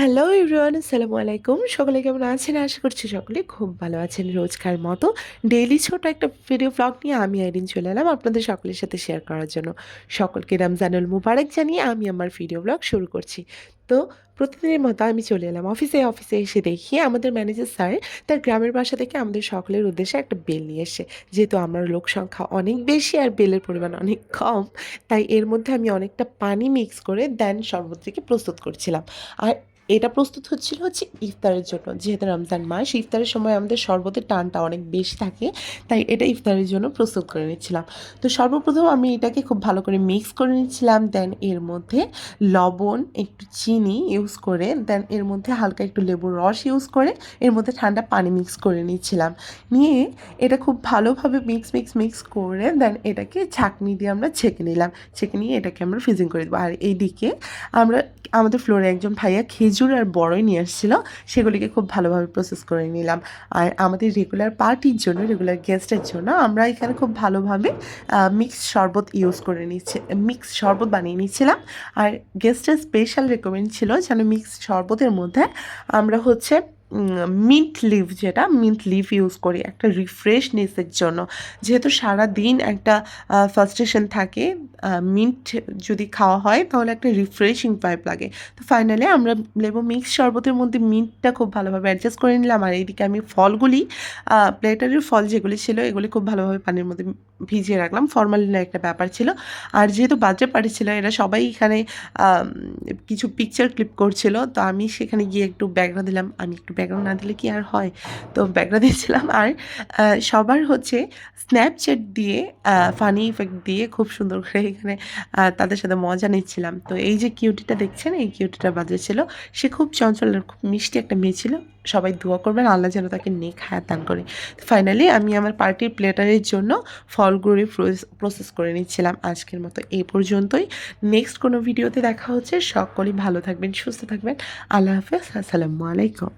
Hello everyone আসসালামু আলাইকুম সকলে কেমন আছেন? আশা করছি সকলে খুব ভালো আছেন রোজকার মতো। ডেইলি ছোট একটা ভিডিও ব্লগ নিয়ে আমি আইডিন চলে এলাম আপনাদের সকলের সাথে শেয়ার করার জন্য। সকলকে রমজানুল মুবারক জানিয়ে আমি আমার ভিডিও ব্লগ শুরু করছি। তো প্রতিদিনের মতো আমি চলে এলাম অফিসে অফিসে এসে দেখি আমাদের ম্যানেজার স্যার তার গ্রামের বাসা থেকে আমাদের সকলের উদ্দেশ্যে একটা বেল নিয়ে এসে যেহেতু আমার লোক সংখ্যা অনেক বেশি আর বেলের পরিমাণ অনেক কম, তাই এর মধ্যে আমি অনেকটা পানি মিক্স করে দেন শরবত থেকে প্রস্তুত করছিলাম। আর এটা প্রস্তুত হচ্ছিল হচ্ছে ইফতারের জন্য। যেহেতু রমজান মাস, ইফতারের সময় আমাদের শরবতের টানটা অনেক বেশি থাকে, তাই এটা ইফতারের জন্য প্রস্তুত করে নিচ্ছিলাম। তো সর্বপ্রথম আমি এটাকে খুব ভালো করে মিক্স করে নিচ্ছিলাম দেন এর মধ্যে লবণ, একটু চিনি ইউজ করে দেন এর মধ্যে হালকা একটু লেবুর রস ইউজ করে, এর মধ্যে ঠান্ডা পানি মিক্স করে নিচ্ছিলাম। নিয়ে এটা খুব ভালোভাবে মিক্স মিক্স মিক্স করে দেন এটাকে ছাঁকনি দিয়ে আমরা ছেঁকে নিলাম। ছেঁকে নিয়ে এটাকে আমরা ফ্রিজিং করে দেবো। আর এইদিকে আমরা, আমাদের ফ্লোরে একজন ভাইয়া খেজুর আর বড়ই নিয়ে আসছিল সেগুলিকে খুব ভালোভাবে প্রসেস করে নিলাম। আর আমাদের রেগুলার পার্টির জন্য রেগুলার গেস্টের জন্য আমরা এখানে খুব ভালোভাবে মিক্সড শরবত ইউজ করে নিচ্ছে মিক্স শরবত বানিয়ে নিচ্ছিলাম। আর গেস্টের স্পেশাল রেকমেন্ড ছিল যেন মিক্সড শরবতের মধ্যে আমরা হচ্ছে মিন্ট লিভ যেটা মিন্ট লিভ ইউজ করি একটা রিফ্রেশনেসের জন্য। যেহেতু সারা দিন একটা ফার্স্টেশন থাকে মিন্ট যদি খাওয়া হয় তাহলে একটা রিফ্রেশিং পাইপ লাগে। তো ফাইনালি আমরা লেবু মিক্স শরবতের মধ্যে মিন্টটা খুব ভালোভাবে অ্যাডজাস্ট করে নিলাম। আর এইদিকে আমি ফলগুলি প্লেটারের ফল যেগুলি ছিল, এগুলি খুব ভালোভাবে পানির মধ্যে ভিজিয়ে রাখলাম। ফর্মালিনের একটা ব্যাপার ছিল। আর যেহেতু বার্থডে পার্টি ছিল, এরা সবাই এখানে কিছু পিকচার ক্লিপ করছিল। তো আমি সেখানে গিয়ে একটু ব্যাকগ্রাউন্ড দিলাম, আমি একটু ব্যাকগ্রাউন্ড না দিলে কি আর হয়? তো ব্যাকগ্রাউন্ড দিয়েছিলাম আর সবার হচ্ছে স্ন্যাপচ্যাট দিয়ে ফানি ইফেক্ট দিয়ে খুব সুন্দর করে এখানে তাদের সাথে মজা নিচ্ছিলাম। তো এই যে কিউটিটা দেখছেন, এই কিউটিটা বাজেছিল সে খুব চঞ্চল আর খুব মিষ্টি একটা মেয়ে ছিল। সবাই দোয়া করবেন, আল্লাহ যেন তাকে নেক হায়াত দান করে। ফাইনালি আমি আমার পার্টির প্লেটারের জন্য ফলগুলি প্রসেস করে নিচ্ছিলাম আজকের মতো এই পর্যন্তই। নেক্সট কোনো ভিডিওতে দেখা হচ্ছে। সকলেই ভালো থাকবেন, সুস্থ থাকবেন। আল্লাহ হাফেজ, আসসালামু আলাইকুম।